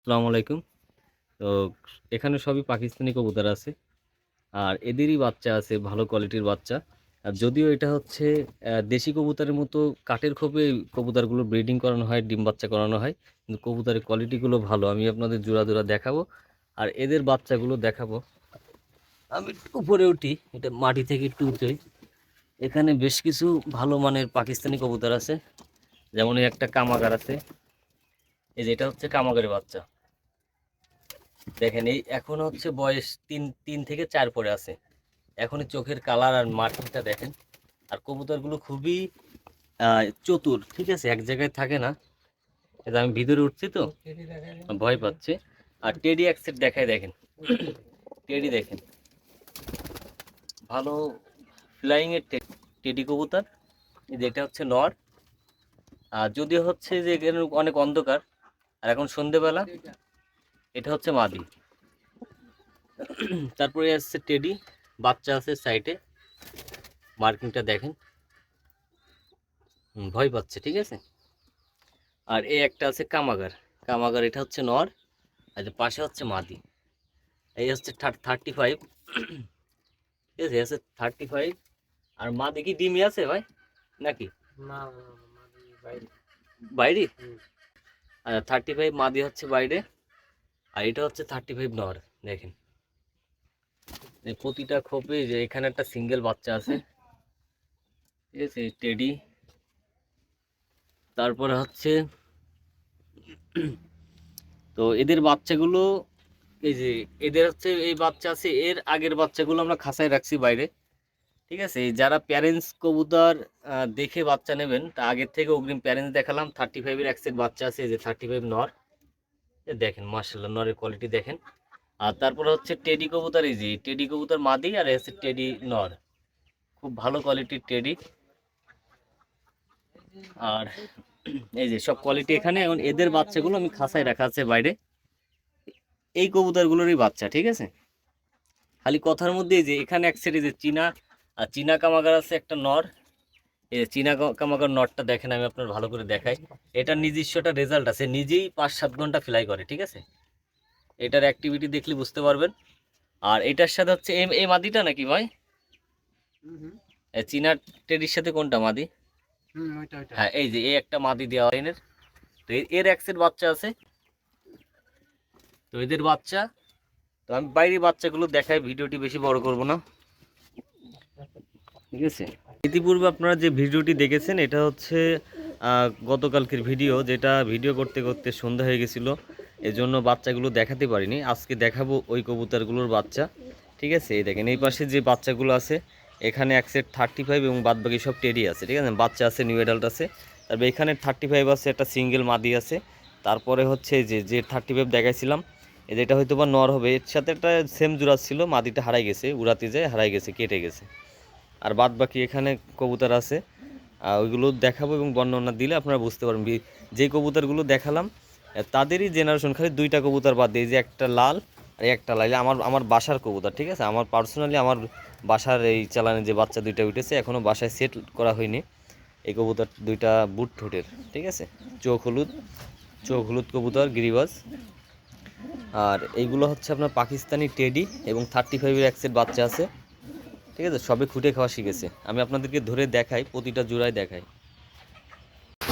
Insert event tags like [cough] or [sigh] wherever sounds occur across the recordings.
আসসালামু আলাইকুম। তো এখানে সবই পাকিস্তানি কবুতর আছে। আর এদেরই বাচ্চা আছে, ভালো কোয়ালিটির বাচ্চা। আর যদিও এটা হচ্ছে দেশি কবুতরের মতো কাঠের খোপে কবুতরগুলো ব্রিডিং করানো হয়, ডিম বাচ্চা করানো হয়, কিন্তু কবুতরের কোয়ালিটিগুলো ভালো। আমি আপনাদের জোড়া জোড়া দেখাবো, আর এদের বাচ্চাগুলো দেখাবো। আমি উপরে উঠি, এটা মাটি থেকে একটু উঠে। এখানে বেশ কিছু ভালো মানের পাকিস্তানি কবুতর আছে, যেমন একটা কামাগার আছে। এই যে এটা হচ্ছে কামাগারের বাচ্চা। দেখেন, এই এখন হচ্ছে বয়স তিন তিন থেকে চার পরে আছে। এখনই চোখের কালার আর মার্কিংটা দেখেন। আর কবুতরগুলো খুবই চতুর, ঠিক আছে? এক জায়গায় থাকে না। যে আমি ভিতরে উঠছি তো, ভয় পাচ্ছে। আর টেডি অ্যাক্সেট দেখায় দেখেন। টেডি দেখেন। ভালো ফ্লাইং এর টেডি কবুতর। এই যে এটা হচ্ছে নর। আর যদিও হচ্ছে যে অনেক অন্ধকার আর এখন সন্ধেবেলা এটা হচ্ছে মাদি। তারপরে আসছে টেডি বাচ্চা আছে সাইডে। মার্কিংটা দেখেন। ভয় পাচ্ছে ঠিক আছে? আর এই একটা আছে কামাগার। কামাগার এটা হচ্ছে নর আর পাশে হচ্ছে মাদি। এই হচ্ছে থার্টি ফাইভ। ঠিক আছে আছে থার্টি ফাইভ। আর মাদি কি ডিমি আছে ভাই? নাকি? বাইরে। থার্টি ফাইভ মাদি হচ্ছে বাইরে। আর এটা হচ্ছে থার্টি ফাইভ নর, দেখেন। প্রতিটা খোপে যে এখানে একটা সিঙ্গেল বাচ্চা আছে ঠিক আছে টেডি তারপরে হচ্ছে, তো এদের বাচ্চাগুলো, এই যে এদের হচ্ছে এই বাচ্চা আছে, এর আগের বাচ্চাগুলো আমরা খাঁচায় রাখছি বাইরে। ঠিক আছে? যারা প্যারেন্টস কবুতর দেখে বাচ্চা নেবেন, তা আগের থেকে অগ্রিম প্যারেন্টস দেখালাম। থার্টি ফাইভের একসেট বাচ্চা আছে যে থার্টি ফাইভ নর দেখেন মার্শাল্লাহ নরের কোয়ালিটি দেখেন। আর তারপরে হচ্ছে টেডি কবুতর, এই যে টেডি কবুতর মাদি আর এসে টেডি নর। খুব ভালো কোয়ালিটির টেডি। আর এই যে সব কোয়ালিটি এখানে, এখন এদের বাচ্চাগুলো আমি খাঁচায় রাখা আছে বাইরে। এই কবুতরগুলোরই বাচ্চা, ঠিক আছে? খালি কথার মধ্যে যে এখানে এক সেট যে চীনা আর চীনা কামাগার আছে একটা নর। এই চীনা কামাগার নরটা দেখেন আমি আপনার ভালো করে দেখাই। এটার নিজস্ব একটা রেজাল্ট আছে নিজেই পাঁচ সাত ঘণ্টা ফ্লাই করে ঠিক আছে? এটার অ্যাক্টিভিটি দেখলে বুঝতে পারবেন। আর এটার সাথে হচ্ছে এম এই মাদিটা নাকি ভাই? চীনা টেডির সাথে কোনটা মাদি? হ্যাঁ এই যে এই একটা মাদি দেওয়া হয় এর তো এর- এর এক সেট বাচ্চা আছে। তো এদের বাচ্চা তো আমি বাইরে বাচ্চাগুলো দেখাই ভিডিওটি বেশি বড় করব না। ঠিক আছে? ইতিপূর্বে আপনারা যে ভিডিওটি দেখেছেন, এটা হচ্ছে গতকালকের ভিডিও, যেটা ভিডিও করতে করতে সন্ধ্যা হয়ে গেছিল। এজন্য বাচ্চাগুলো দেখাতে পারিনি। আজকে দেখাবো ওই কবুতরগুলোর বাচ্চা। ঠিক আছে? এই দেখেন, এই পাশে যে বাচ্চাগুলো আছে, এখানে এক সেট থার্টি ফাইভ এবং বাদবাকি সব টেডি আছে। ঠিক আছে? বাচ্চা আছে নিউ অ্যাডাল্ট আছে। তারপরে এখানে থার্টি ফাইভ আছে, একটা সিঙ্গেল মাদি আছে। তারপরে হচ্ছে যে যে থার্টি ফাইভ দেখাইছিলাম যেটা হয়তো বা নর হবে, এর সাথে একটা সেম জোড়া ছিল, মাদিটা হারাই গেছে, উড়াতে যায়, হারাই গেছে, কেটে গেছে। আর বাদ বাকি এখানে কবুতর আছে। ওইগুলো দেখাবো এবং বর্ণনা দিলে আপনারা বুঝতে পারবেন যে কবুতরগুলো দেখালাম তাদেরই জেনারেশন খালি দুইটা কবুতর বাদ দিয়ে যে একটা লাল আর একটা লাল। আমার আমার বাসার কবুতর, ঠিক আছে? আমার পার্সোনালি আমার বাসার এই চালানে যে বাচ্চা দুইটা উঠেছে এখনও বাসায় সেট করা হয়নি। এই কবুতর দুইটা বুট ঠোঁটের, ঠিক আছে? চোখ হলুদ চোখ হলুদ কবুতর, গিরিবাজ। আর এইগুলো হচ্ছে আপনার পাকিস্তানি টেডি এবং থার্টি ফাইভের এক সেট বাচ্চা আছে। ঠিক আছে সবে খুঁটে খাওয়া শিখেছে। আমি আপনাদেরকে ধরে দেখাই প্রতিটা জোড়ায় দেখাই।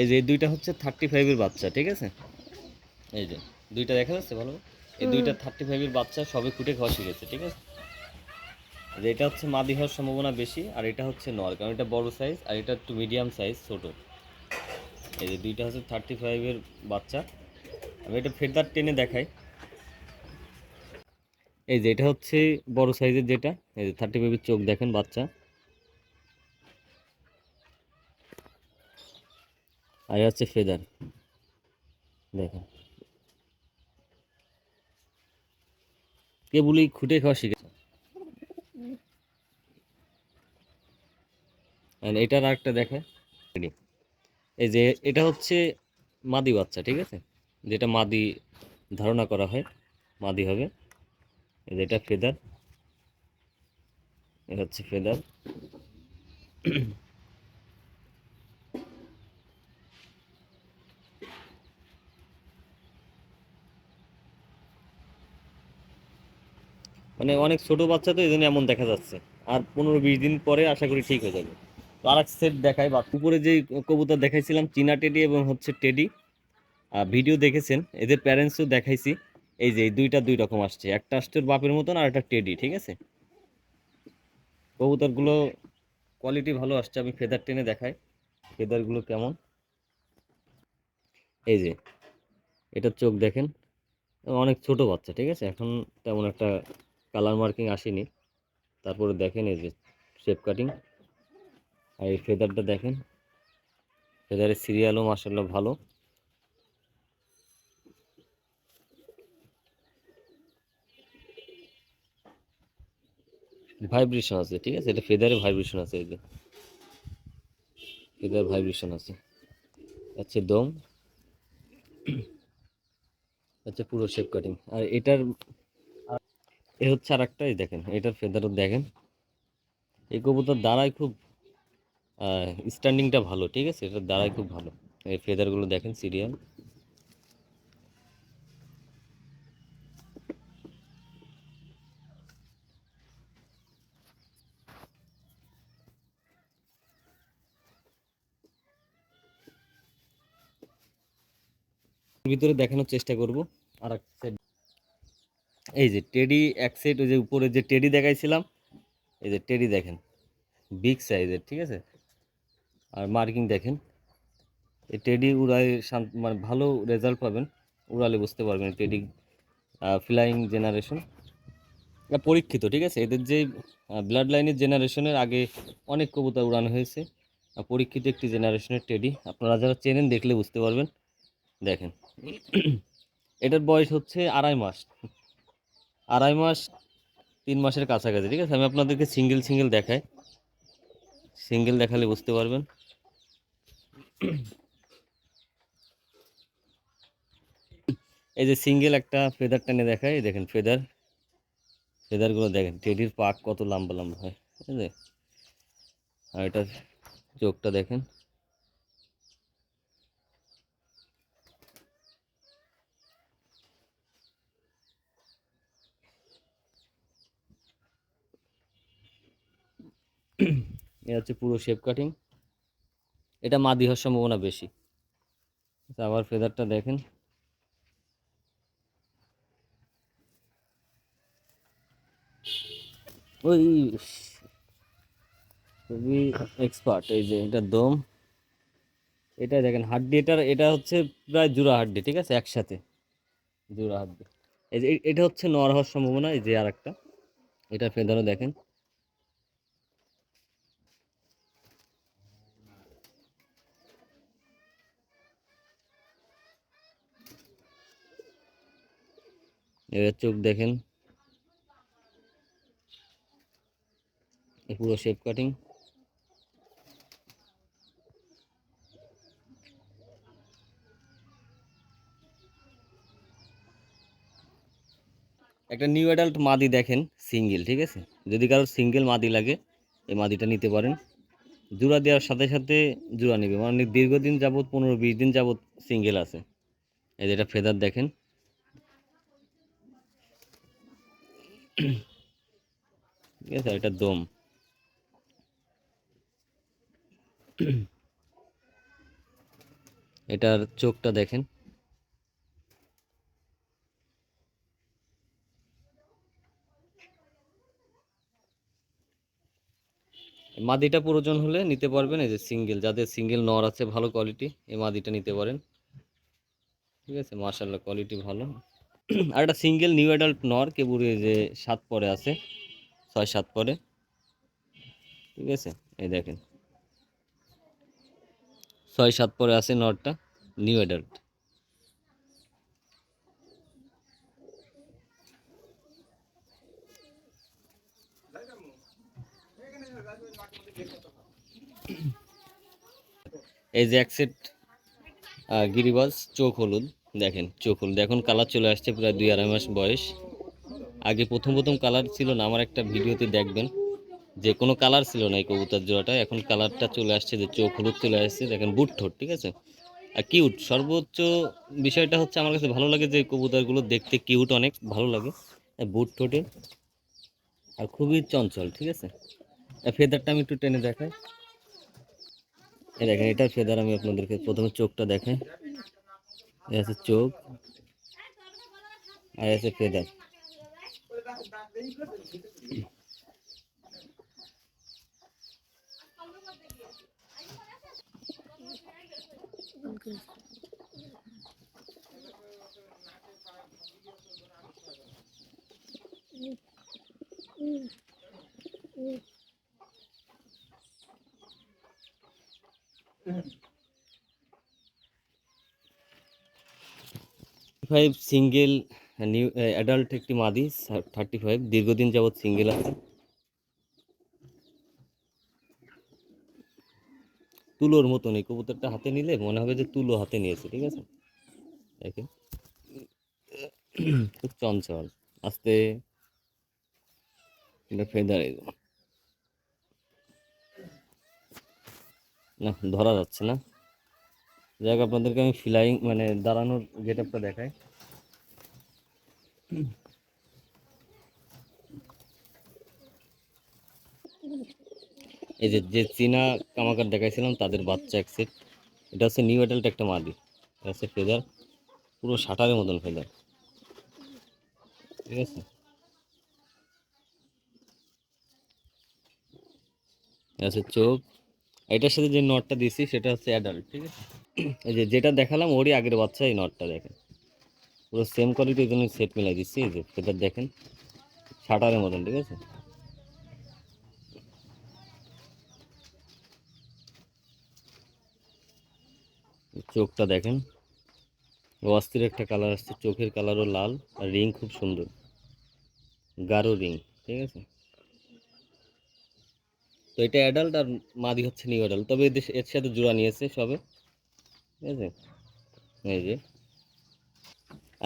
এই যে এই দুইটা হচ্ছে থার্টি ফাইভের বাচ্চা ঠিক আছে? এই যে দুইটা দেখা যাচ্ছে ভালো? এই দুইটা থার্টি ফাইভের বাচ্চা সবে খুঁটে খাওয়া শিখেছে ঠিক আছে? যে এটা হচ্ছে মাদি হওয়ার সম্ভাবনা বেশি আর এটা হচ্ছে নর কারণ এটা বড় সাইজ আর এটা একটু মিডিয়াম সাইজ ছোট। এই যে দুইটা হচ্ছে থার্টি ফাইভের বাচ্চা। আমি এটা ফেদার টেনে দেখাই। এই যে এটা হচ্ছে বড় সাইজের যেটা, এই যে থার্টি ফাইভের চোখ দেখেন বাচ্চা। আর হচ্ছে ফেদার দেখেন। কেবলই খুঁটে খাওয়া শিখেছে। এটার আরেকটা দেখে। এই যে এটা হচ্ছে মাদি বাচ্চা, ঠিক আছে? যেটা মাদি ধারণা করা হয়, মাদি হবে। এটা ফেদার এটা হচ্ছে ফেদার। মানে অনেক ছোট বাচ্চা তো এই জন্য এমন দেখা যাচ্ছে। আর পনেরো বিশ দিন পরে আশা করি ঠিক হয়ে যাবে। তো আর এক সেট দেখাই বা উপরে যে কবুতর দেখাইছিলাম, চীনা টেডি এবং হচ্ছে টেডি। ভিডিও দেখেছেন, এদের প্যারেন্টসও দেখাইছি। এই যে এই দুইটা দুই রকম আসছে। একটা আসছে ওর বাপের মতন আর একটা টেডি, ঠিক আছে? কবুতরগুলো কোয়ালিটি ভালো আসছে, আমি ফেদার টেনে দেখাই। ফেদারগুলো কেমন? এই যে এটার চোখ দেখেন। অনেক ছোট বাচ্চা, ঠিক আছে? এখন তেমন একটা কালার মার্কিং আসেনি। তারপরে দেখেন এই যে শেপ কাটিং আর এই ফেদারটা দেখেন। ফেদারের সিরিয়ালও মার্শাল্লাহ ভালো। ভাইব্রেশন আছে, ঠিক আছে? এটা ফেদারে ভাইব্রেশন আছে, এই ফেদার ভাইব্রেশন আছে। আচ্ছা দম। আচ্ছা পুরো শেপ কাটিং আর এটার, এ হচ্ছে আর একটাই দেখেন, এটার ফেদারও দেখেন। এই কবুতর দাঁড়ায় খুব স্ট্যান্ডিংটা ভালো, ঠিক আছে? এটার দাঁড়ায় খুব ভালো। এই ফেদারগুলো দেখেন, সিরিয়াল। ভিতরে দেখানোর চেষ্টা করব। আর এক এই যে টেডি এক সাইড ওই যে উপরে যে টেডি দেখাইছিলাম, এই যে টেডি দেখেন বিগ সাইজের ঠিক আছে? আর মার্কিং দেখেন, এই টেডি উড়ায় শান্ত মানে ভালো রেজাল্ট পাবেন, উড়ালে বুঝতে পারবেন টেডি ফ্লাইং জেনারেশন পরীক্ষিত, ঠিক আছে? এদের যে ব্লাড লাইনের জেনারেশনের আগে অনেক কবুতর উড়ানো হয়েছে। পরীক্ষিত একটি জেনারেশনের টেডি আপনারা যারা চেনেন দেখলে বুঝতে পারবেন। দেখেন [clears throat] এটার বয়স হচ্ছে আড়াই মাস। আড়াই মাস, তিন মাসের কাছাকাছি, ঠিক আছে? আমি আপনাদেরকে সিঙ্গেল সিঙ্গেল দেখাই। সিঙ্গেল দেখালে বুঝতে পারবেন। [clears throat] এই যে সিঙ্গেল একটা ফেদার টেনে দেখায় দেখেন ফেদার। ফেদারগুলো দেখেন, টেডির পাক কত লম্বা লম্বা হয়, ঠিক আছে? আর এটার চোখটা দেখেন। [clears throat] এ হচ্ছে পুরো শেপ কাটিং এটা মাদি হওয়ার সম্ভাবনা বেশি। আচ্ছা, আবার ফেদারটা দেখেন। ওই খুবই এক্সপার্ট এই যে এটা দম। এটা দেখেন হাড্ডি এটার এটা হচ্ছে প্রায় জোড়া হাড্ডি ঠিক আছে? একসাথে জোড়া হাড্ডি। এই যে এটা হচ্ছে নর হওয়ার সম্ভাবনা এই যে আর একটা এটা ফেদারও দেখেন। এবার চোখ দেখেন। পুরো শেপ কাটিং একটা নিউ অ্যাডাল্ট মাদি দেখেন সিঙ্গেল ঠিক আছে? যদি কারোর সিঙ্গেল মাদি লাগে, এই মাদিটা নিতে পারেন। জোড়া দেওয়ার সাথে সাথে জোড়া নেবে। মানে দীর্ঘদিন যাবত পনেরো, বিশ দিন যাবত সিঙ্গেল আছে। এই যে এটা ফেদার দেখেন। ঠিক আছে এটা দম। এটার চোখটা দেখেন। মাদিটা প্রয়োজন হলে নিতে পারবেন, এই যে সিঙ্গেল। যাদের সিঙ্গেল নর আছে, ভালো কোয়ালিটি এই মাদিটা নিতে পারেন। ঠিক আছে মার্শাল্লাহ কোয়ালিটি ভালো। [clears throat] আর একটা সিঙ্গেল নিউ অ্যাডাল্ট নর এই যে সাত পরে আছে, ছয় সাত পরে। ঠিক আছে? এই দেখেন। ছয় সাত পরে আছে নরটা, নিউ অ্যাডাল্ট। এই যে এক সেট গিরিবাজ, চোখ হলুদ। দেখেন, চোখ দেখুন কালার চলে আসছে প্রায় দুই আড়াই মাস বয়স। আগে প্রথম প্রথম কালার ছিল না, আমার একটা ভিডিওতে দেখবেন, যে কোনো কালার ছিল না এই কবুতর জোড়াটা। এখন কালারটা চলে আসছে, যে চোখ হলুদ চলে আসছে, দেখেন বুট ঠোঁট, ঠিক আছে? আর কিউট সর্বোচ্চ বিষয়টা হচ্ছে আমার কাছে ভালো লাগে যে কবুতরগুলো দেখতে কিউট অনেক, ভালো লাগে। বুট ঠোঁটে, আর খুবই চঞ্চল, ঠিক আছে? ফেদারটা আমি একটু টেনে দেখাই। দেখেন এটার ফেদার আমি আপনাদেরকে প্রথমে চোখটা দেখাই। এই আছে চোখ আর আছে feather. Five single new adult একটি মাদি থার্টি ফাইভ দীর্ঘদিন যাবৎ সিঙ্গেল আছে। তুলোর মতন এই কবুতরটা হাতে নিলে মনে হবে যে তুলো হাতে নিয়েছে, ঠিক আছে? দেখেন। খুব চঞ্চল, আস্তে। ফেদার না, ধরা যাচ্ছে না। যাই হোক আপনাদেরকে আমি ফ্লাইং মানে দাঁড়ানোর গেট আপটা দেখাই। এই যে যে চীনা কামাকার দেখাইছিলাম, তাদের বাচ্চা এক সেট এটা হচ্ছে নিউ অ্যাডাল্ট একটা মাদি। এটা হচ্ছে ফেদার পুরো শাটারের মতন ফেদার ঠিক আছে? হচ্ছে চোখ। এটার সাথে যে নটটা দিছি সেটা হচ্ছে অ্যাডাল্ট ঠিক আছে? এই যে যেটা দেখালাম, ওরই আগের বাচ্চা এই নটটা দেখেন। পুরো সেম কোয়ালিটির জন্য সেট মিলাই দিচ্ছি, এই যে ফেদার দেখেন, শাটারের মতন, ঠিক আছে? চোখটা দেখেন, অস্থির একটা কালার আসছে, চোখের কালারও লাল, আর রিং খুব সুন্দর। গাঢ় রিং ঠিক আছে? তো এটা অ্যাডাল্ট আর মাদি হচ্ছে নিউ অ্যাডাল্ট তবে এর সাথে জোড়া নিয়েছে সবে। ঠিক আছে এই যে।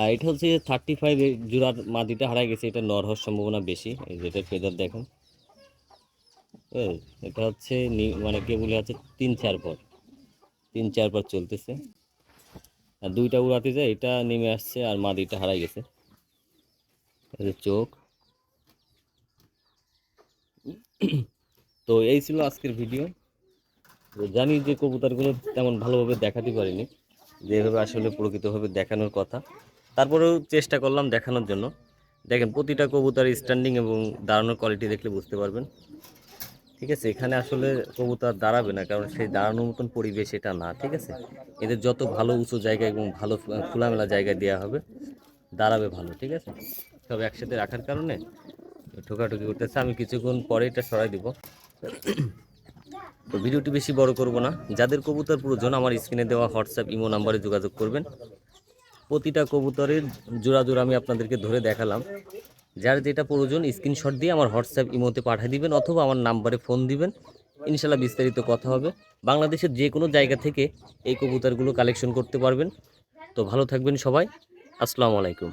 আর এটা হচ্ছে থার্টি ফাইভ জোড়ার মাদিটা হারাই গেছে, এটা নর হওয়ার সম্ভাবনা বেশি। এই যে এটা ফেদার দেখেন। এটা হচ্ছে মানে কেবলে আছে, তিন চার পর। তিন চার পর চলতেছে। আর দুইটা উড়াতে যায়, এটা নেমে আসছে আর মাদিটা হারাই গেছে। চোখ। তো এই ছিল আজকের ভিডিও। জানি যে কবুতরগুলো তেমন ভালোভাবে দেখাতে পারিনি যেভাবে আসলে প্রকৃতভাবে দেখানোর কথা। তারপরেও চেষ্টা করলাম দেখানোর জন্য। দেখেন, প্রতিটা কবুতর স্ট্যান্ডিং এবং দাঁড়ানোর কোয়ালিটি দেখলে বুঝতে পারবেন। ঠিক আছে, এখানে আসলে কবুতর দাঁড়াবে না, কারণ সেই দাঁড়ানোর মতন পরিবেশ এটা না, ঠিক আছে? এদের যত ভালো উঁচু জায়গা এবং ভালো খোলামেলা জায়গায় দেওয়া হবে, দাঁড়াবে ভালো, ঠিক আছে? সব একসাথে রাখার কারণে ঠোকাঠুকি করতেছে। আমি কিছুক্ষণ পরে এটা সরাই দিব। তো ভিডিওটি বেশি বড় করব না। যাদের কবুতর প্রয়োজন, আমার স্ক্রিনে দেওয়া হোয়াটসঅ্যাপ ইমো নাম্বারে যোগাযোগ করবেন। প্রতিটা কবুতরের জোড়া জোড়া আমি আপনাদেরকে ধরে দেখালাম। যার যেটা প্রয়োজন স্ক্রিনশট দিয়ে আমার হোয়াটসঅ্যাপ ইমোতে পাঠিয়ে দিবেন অথবা আমার নাম্বারে ফোন দিবেন। ইনশাল্লাহ বিস্তারিত কথা হবে। বাংলাদেশের যে কোনো জায়গা থেকে এই কবুতরগুলো কালেকশন করতে পারবেন। তো ভালো থাকবেন সবাই। আসসালামু আলাইকুম।